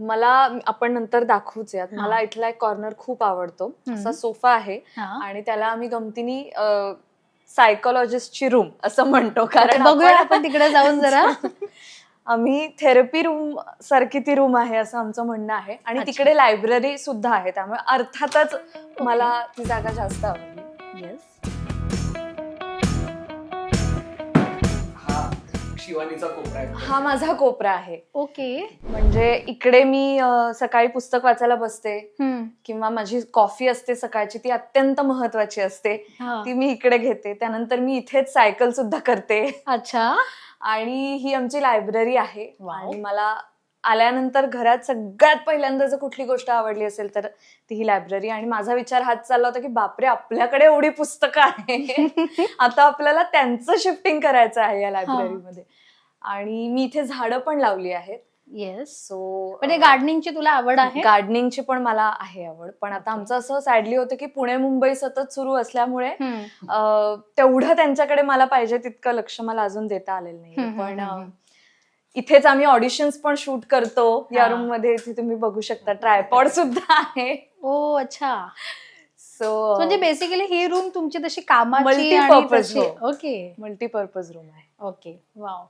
मला आपण नंतर दाखवूच यात. मला इथला एक कॉर्नर खूप आवडतो. असा सोफा आहे. आणि त्याला आम्ही गमतीने सायकोलॉजिस्टची रूम असं म्हणतो. कारण बघूया आपण- तिकडे जाऊन जरा. आम्ही थेरपी रूम सारखी ती रूम आहे असं आमचं म्हणणं आहे. आणि. तिकडे लायब्ररी सुद्धा आहे. त्यामुळे अर्थातच मला ती जागा जास्त आवडली. येस शिवानीचा कोपरा आहे. हा माझा कोपरा आहे. ओके. म्हणजे इकडे मी अं, सकाळी पुस्तक वाचायला बसते हम्म. किंवा माझी कॉफी असते सकाळची ती अत्यंत महत्वाची असते. हा. ती मी इकडे घेते. त्यानंतर मी इथेच सायकल सुद्धा करते. अच्छा. आणि ही आमची लायब्ररी आहे. आणि मला आल्यानंतर घरात सगळ्यात पहिल्यांदा जर कुठली गोष्ट आवडली असेल तर ती ही लायब्ररी आणि माझा विचार हाच चालला होता की बापरे आपल्याकडे एवढी पुस्तकं आहे आता आपल्याला त्यांचं शिफ्टिंग करायचं आहे या लायब्ररीमध्ये आणि मी इथे झाडं पण लावली आहेत. येस सो म्हणजे गार्डनिंगची तुला आवड आहे? गार्डनिंगची पण मला आहे आवड. पण आता आमचं असं सॅडली होतं की पुणे मुंबई सतत सुरू असल्यामुळे तेवढं त्यांच्याकडे मला पाहिजे तितकं लक्ष मला अजून देता आलेलं नाही पण. इथेच आम्ही ऑडिशन्स पण शूट करतो. या. रूममध्ये इथे तुम्ही बघू शकता ट्रायपॉड सुद्धा आहे. ओ अच्छा. सो म्हणजे बेसिकली ही रूम तुमची तशी कामाची हो. ओके मल्टीपर्पज रूम आहे. ओके वाव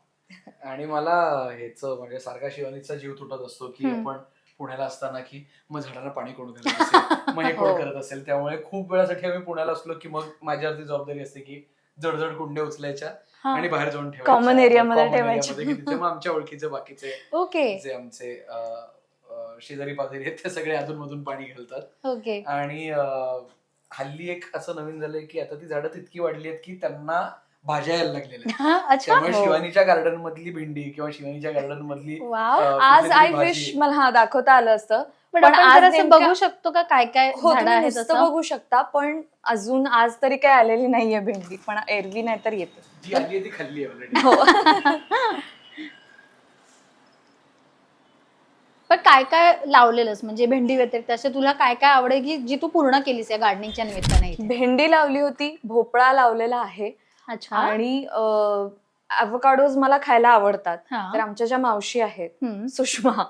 आणि मला हेच म्हणजे सारखा शिवानीचा जीव तुटत असतो की. आपण पुण्याला असताना की मग झाडांना पाणी कोण करत असेल? मग हे कोण हो. करत असेल? त्यामुळे खूप वेळासाठी आम्ही पुण्याला असलो की मग माझ्यावरती जबाबदारी असते की जडजड कुंड्या उचलायच्या. आणि बाहेर जाऊन ठेवायच्या. Common area मध्ये Common area ठेवायच्या. मध्ये की तिथे मग आमच्या ओळखीचे बाकीचे ओके जे आमचे शेजारी पाजारी आहेत ते सगळे अधून मधून पाणी घालतात ओके आणि हल्ली एक असं नवीन झालंय की आता ती झाडं तितकी वाढली आहेत की त्यांना भाज्या यायला लागलेल्या त्यामुळे हो. शिवानीच्या गार्डन मधली भेंडी किंवा शिवानीच्या गार्डन मधली आज आय. विश मला हा दाखवता आलं असतं पण पण आपण बघू शकतो का काय काय हो? बघू शकता पण अजून आज तरी काय आलेली नाहीये भेंडी पण एरवी नाही तर येते. खाल्ली हो. पण काय काय लावलेलंस? म्हणजे भेंडी व्यतिरिक्त असे तुला काय काय आवडेल की जी तू पूर्ण केलीस या गार्डनिंगच्या निमित्ताने इथे? भेंडी लावली होती भोपळा लावलेला आहे. अच्छा. आणि अवकाडोज मला खायला आवडतात हा. तर आमच्या ज्या मावशी आहेत हम्म. सुषमा.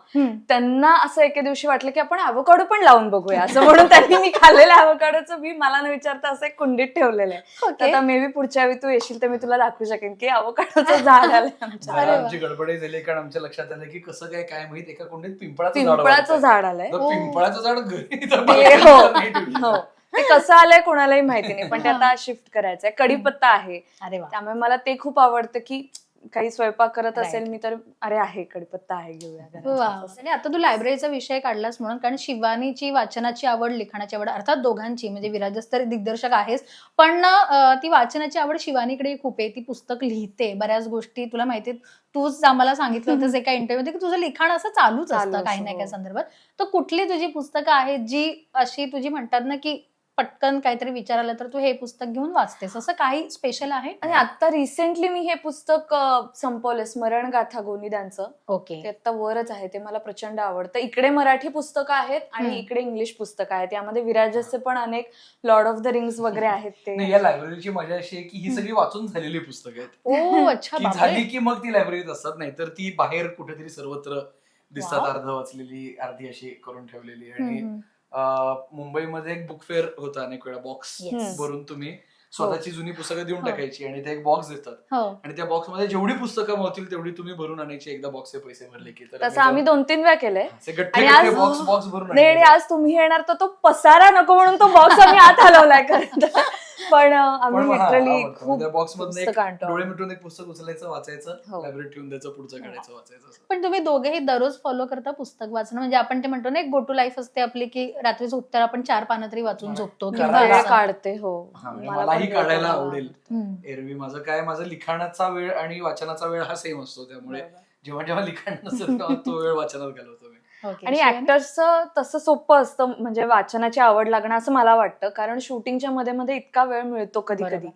त्यांना असं एके दिवशी वाटलं की आपण अवकाडो पण लावून बघूया असं म्हणून त्यांनी मी खाल्लेल्या अवकाडोचं बी मला न विचारता असं एक कुंडीत ठेवलेलं आहे. आता मे बी पुढच्या वेळी तू येशील तर मी तुला दाखवू शकेन की अवकाडोचं झाड आलंय. आमची गडबडही झाली कारण आमच्या लक्षात आलं की कसं काय काय माहीत एका कुंडीत पिंपळाचं झाड पिंपळाचं. झाड आलंय. पिंपळाचं झाड घरी हो ते कसं आलंय कोणालाही माहिती नाही पण ते आता शिफ्ट करायचंय कढीपत्ता आहे अरे वा त्यामुळे मला ते खूप आवडतं की काही स्वयंपाक करत Right. असेल मी तर अरे आहे कढीपत्ता आहे घेऊया घरात. वा. आणि आता तू लायब्ररीचा विषय काढलास म्हणून कारण शिवानीची वाचनाची आवड लिखाणाची आवड अर्थात दोघांची म्हणजे विराजस तर दिग्दर्शक आहेस पण अं, ती वाचनाची आवड शिवानीकडे खूप आहे ती पुस्तक लिहिते बऱ्याच गोष्टी तुला माहिती तूच आम्हाला सांगितलं होतं एका इंटरव्ह्यू मध्ये की तुझं लिखाण असं चालूच चालू असतं काही ना काही हो. संदर्भात तर कुठली तुझी पुस्तकं आहेत जी अशी तुझी म्हणतात ना की पटकन काहीतरी विचार आला तर तू हे पुस्तक घेऊन वाचतेस. असं काही स्पेशल आहे? आणि आता रिसेंटली मी हे पुस्तक अं, संपवलंय स्मरण गाथा गोनीदांचं. ओके. ते आता वरच आहे ते मला प्रचंड आवडतं. इकडे मराठी पुस्तकं आहेत आणि. इकडे इंग्लिश पुस्तकं आहेत. यामध्ये विराजसचे पण अनेक लॉर्ड ऑफ द रिंग्स वगैरे आहेत नाही ते या लायब्ररीची मजा अशी आहे की ही सगळी वाचून झालेली पुस्तकं आहेत. ओ अच्छा. झाली की मग ती लायब्ररीत असतात नाही तर ती बाहेर कुठेतरी सर्वत्र दिसतात. अर्ध वाचलेली अर्धी अशी करून ठेवलेली. आणि मुंबईमध्ये एक बुक फेअर होता अनेक वेळा बॉक्स Yes. भरून तुम्ही स्वतःची जुनी पुस्तकं देऊन हो. टाकायची आणि ते एक बॉक्स देतात हो आणि त्या बॉक्समध्ये जेवढी पुस्तकं मावतील तेवढी तुम्ही भरून आणायची एकदा बॉक्सचे पैसे भरले की तर तसं आम्ही दोन तीन वेळा केलंय असे गठ्ठे आणि गठ्ठे आज- बॉक्स बॉक्स भरून नाही आणि आणले. आज तुम्ही येणार तर तो पसारा नको म्हणून तो बॉक्स आम्ही आत हलवलाय खरं तर. पण आम्ही हा, लिटरली. खूप बॉक्स मधनं एक पुस्तकं आणतो डोळे मिटून एक पुस्तक उचलायचं वाचायचं हो. लायब्ररीत ठेवून द्यायचं पुढचं काढायचं वाचायचं. पण तुम्ही दोघेही दररोज फॉलो करता पुस्तक वाचणं म्हणजे आपण ते म्हणतो ना एक गो टू लाईफ असते आपली की रात्री झोपताना आपण चार पानं तरी वाचून झोपतो. काढते हो हा, म्हणजे मला मलाही काढायला आवडेल. एरवी माझं काय माझं लिखाणाचा वेळ आणि वाचनाचा वेळ हा सेम असतो त्यामुळे. जेव्हा जेव्हा लिखाण नसेल तेव्हा तो वेळ वाचनात घालवतो मी. आणि? ऍक्टर्सचं तसं सोपं असतं म्हणजे वाचनाची आवड लागणं असं मला वाटतं कारण शूटिंगच्या मध्ये मध्ये इतका वेळ मिळतो कधी कधी.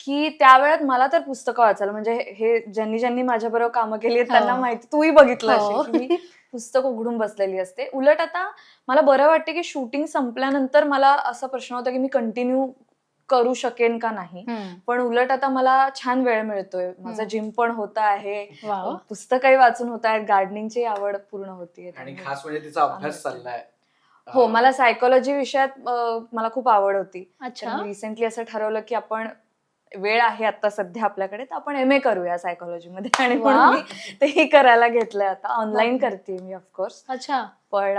की त्या वेळात मला तर पुस्तकं वाचायला म्हणजे हे ज्यांनी ज्यांनी माझ्या बरोबर कामं केली आहेत त्यांना हो. माहिती तूही बघितलं हो. मी पुस्तक उघडून बसलेली असते उलट आता मला बरं वाटते की शूटिंग संपल्यानंतर मला असा प्रश्न होता की मी कंटिन्यू करू शकेन का नाही. पण उलट आता मला छान वेळ मिळतोय माझं. जिम पण होत आहे. पुस्तकही वाचून होत आहेत गार्डनिंगची आवड पूर्ण होतीये आणि. खास म्हणजे तिचा अभ्यास चाललाय हो मला सायकोलॉजी विषयात मला खूप आवड होती अच्छा रिसेंटली असं ठरवलं की आपण वेळ आहे आता सध्या आपल्याकडे तर आपण एम ए करूया सायकोलॉजी मध्ये. आणि. म्हणून मी तेही करायला घेतलंय आता. ऑनलाईन. करते मी ऑफकोर्स अच्छा. पण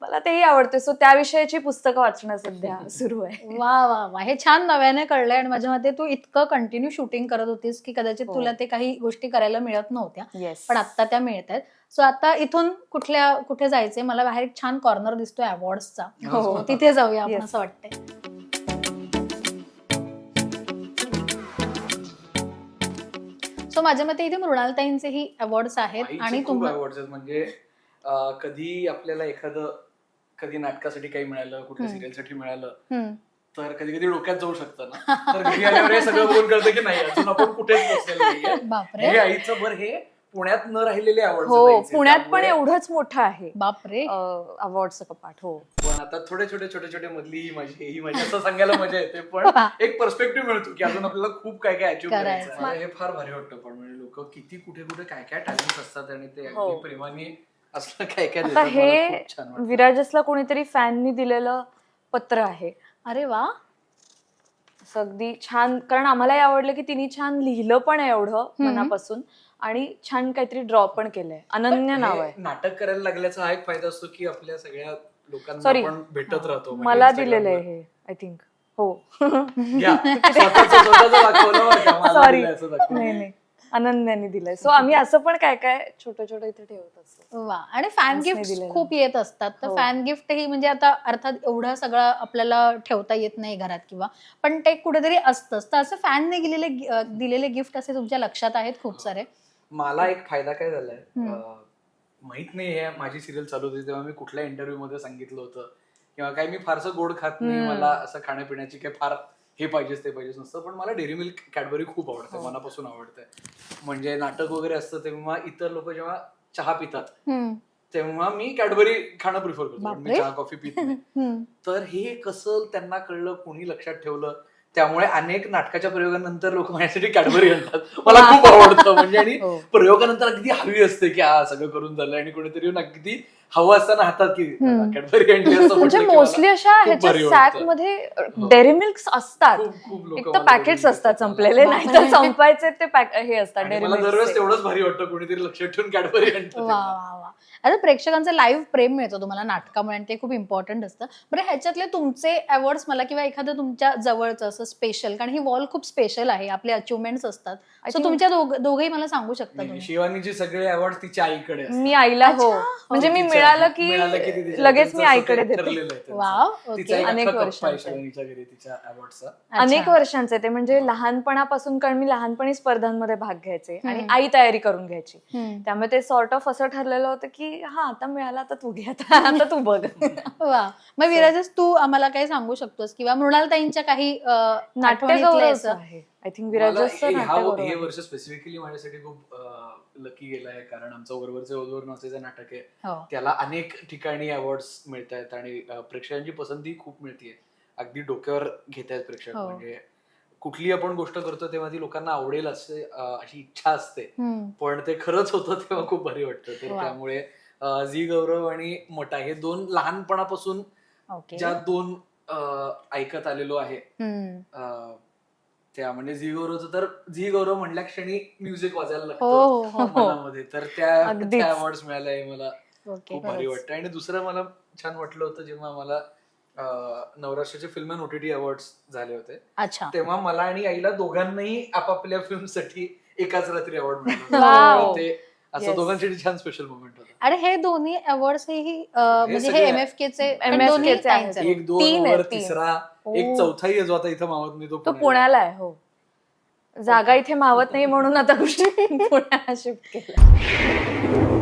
मला तेही आवडते सो त्या विषयाची पुस्तकं वाचणं सध्या सुरू आहे. वा वा वा. हे छान नव्याने कळलंय आणि माझ्या मते तू इतकं कंटिन्यू शूटिंग करत होतीस की कदाचित हो. तुला ते काही गोष्टी करायला मिळत नव्हत्या. पण आता त्या मिळत आहेत सो आता इथून कुठल्या कुठे जायचंय? मला बाहेर एक छान कॉर्नर दिसतोय अवॉर्ड्सचा हो. तिथे जाऊया आपण. असं वाटतंय. सो माझ्या मते इथे मृणालताईंचेही अवॉर्ड्स आहेत आणि खूप आहेत म्हणजे अं, कधी आपल्याला एखादं कधी नाटकासाठी काही मिळालं कुठल्या हम्म. सिरियलसाठी मिळालं हम्म. तर कधी कधी डोक्यात जाऊ शकतं ना तर घरी आल्यावर हे सगळं बघून कळतं की नाही अजून आपण कुठेच पोहोचलेलो नाहीये बापरे हे आईचं भर हे पुण्यात न राहिलेले आवड हो पुण्यात पण एवढंच मोठं आहे बापरे अवॉर्डचं कपाट हो पण आता थोडे छोटे छोटे छोटे मधली ही माझी ही माझी असं सांगायला मजा येते पण एक पर्स्पेक्टिव्ह मिळतो की अजून आपल्याला खूप काय काय अचीव्ह करायचं. करायचं आहे. मला हे फार भारी वाटतं पण म्हणजे लोक किती कुठे कुठे काय काय टॅलेंट असतात आणि ते हो. अगदी प्रेमाने असलं काय काय आता देतात मला हे खूप छान वाटतं. विराजसला कोणीतरी फॅननी दिलेलं पत्र आहे अरे वा असं अगदी छान कारण आम्हालाही आवडलं की तिने छान लिहिलं पण आहे एवढं मनापासून आणि छान काहीतरी ड्रॉ पण केलंय अनन्य नाव हे आहे नाटक करायला लागल्याचा हा एक फायदा असतो की आपल्या सगळ्या लोकांना. आपण भेटत राहतो म्हणजे मला दिलेलं आहे. हे आय थिंक हो घ्या. स्वतःचं- स्वतःचं दाखवलं बरं का, मला Sorry. दिलंय असं दाखवलं. नाही नाही अनन्याने दिलंय सो आम्ही असं पण काय काय छोटं छोटं इथे ठेवत असतो वा आणि फॅन गिफ्ट दिलेलं. खूप येत असतात तर हो. फॅन गिफ्ट ही म्हणजे आता अर्थात एवढा सगळा आपल्याला ठेवता येत नाही घरात किंवा पण ते कुठेतरी असतंच तर असं फॅनने दिलेले दिलेले गिफ्ट असे तुमच्या लक्षात आहेत खूप सारे मला एक फायदा काय झालाय माहीत नाही हे माझी सिरियल चालू होती तेव्हा मी कुठल्या इंटरव्ह्यू मध्ये सांगितलं होतं किंवा काही मी फारसं गोड खात नाही. मला असं खाण्यापिण्याची काही फार हे पाहिजेच ते पाहिजेच नसतं पण मला डेअरी मिल्क कॅडबरी खूप आवडते हो. मनापासून आवडते म्हणजे नाटक वगैरे असतं तेव्हा इतर लोक जेव्हा चहा पितात तेव्हा मी कॅडबरी खाणं प्रिफर करतो मी. चहा कॉफी पित नाही. तर हे कसं त्यांना कळलं कोणी लक्षात ठेवलं त्यामुळे अनेक नाटकाच्या प्रयोगानंतर लोक माझ्यासाठी कॅडबरी आणतात मला खूप आवडतं म्हणजे आणि हो. प्रयोगानंतर अगदी हवी असते की हा सगळं करून झालं आणि कोणीतरी येऊन अगदी हवं असताना हातात की. कॅडबरी आणली असं म्हणजे मोस्टली अशा ह्याच्या सॅक. मध्ये हो. डेअरी मिल्क असतात एक तर पॅकेट्स असतात संपलेले नाही तर. संपायचे ते हे असतात डेअरी मला दरवेळेस मिल्क तेवढंच भारी वाटतं कोणीतरी लक्षात ठेवून कॅडबरी आणतं वा वा आता प्रेक्षकांचं लाईव्ह प्रेम मिळतं तुम्हाला नाटकामुळे आणि ते खूप इम्पॉर्टंट असतं बरं ह्याच्यातले तुमचे अवॉर्ड्स मला किंवा एखादं तुमच्या जवळचं असं स्पेशल कारण ही वॉल खूप स्पेशल आहे. आपले अचिव्हमेंट्स असतात. सो तुमच्या दोघ- दोघंही मला सांगू शकता तुम्ही. शिवानीचे सगळे अवॉर्ड तिच्या आईकडे असतात. मी आईला हो. अच्छा. म्हणजे मी तिच्या- मिळालं मिळालं की ती तिच्या- लगेच मी त्यांचं आईकडे ते देते. ठरलेलं आहे त्यांचं. वाव तिचा ओके एक अनेक अख्खा कप्पा आहे वर्षांचा. शिवानीच्या घरी तिच्या अवॉर्डचा अनेक वर्षांचे ते. म्हणजे लहानपणापासून कारण मी लहानपणी स्पर्धांमध्ये भाग घ्यायचे आणि हम्म. आई तयारी करून घ्यायची. त्यामुळे ते सॉर्ट ऑफ असं ठरलेलं होतं की हा आता मिळाला तर तू घे आता आता तू बघ. वा. मग विराजस तू आम्हाला काही सांगू शकतोस? किंवा मृणालताईंच्या काही अं, आठवणीतले नाट्यगौरव असं? आहे. आय थिंक मला विराजचं हे- वर्ष स्पेसिफिकली माझ्यासाठी खूप लकी गेलं आहे. कारण आमचं वरवरचे ओझवर नसेचं नाटक आहे हो. त्याला अनेक ठिकाणी अवॉर्ड मिळत आहेत आणि प्रेक्षकांची पसंती खूप मिळतीये. अगदी डोक्यावर घेत आहेत प्रेक्षक. हो. म्हणजे कुठली आपण गोष्ट करतो तेव्हा ती लोकांना आवडेल असे अशी इच्छा असते. पण ते खरंच होतं तेव्हा खूप भारी वाटतं तर. त्यामुळे झी गौरव आणि मोठा हे दोन लहानपणापासून ओके ज्या दोन ऐकत आलेलो आहे. अं, त्या म्हणजे झी गौरवचं तर झी गौरव म्हणल्या क्षणी म्युझिक वाजायला हो लागतं हो हो हो मनामध्ये तर त्या अगदीच. अवॉर्ड मिळाले हे मला ओके खूप भारी खरंच. वाटतं आणि दुसरं मला छान वाटलं होतं जेव्हा मला अं, नवराष्ट्राचे फिल्म अँड ओटीटी अवॉर्ड झाले होते अच्छा तेव्हा मला आणि आईला दोघांनाही आपापल्या फिल्मसाठी एकाच रात्री अवॉर्ड Wow. मिळाला ते असं Yes. दोघांसाठी छान स्पेशल मोमेंट होतं आणि हे दोन्ही अवॉर्ड्स हे म्हणजे हे सगळे- एम एफ के चे पण MFK दोन्ही चे आहेत. ताईंचे. एक दोन तीन आहेत, वर तीन. तिसरा ओ. एक चौथाही आहे जो आता इथं मावत नाही तो तो पुण्याला. पुण्याला आहे हो जागा इथे मावत नाही म्हणून आता गोष्टी पुण्याला शिफ्ट केल्या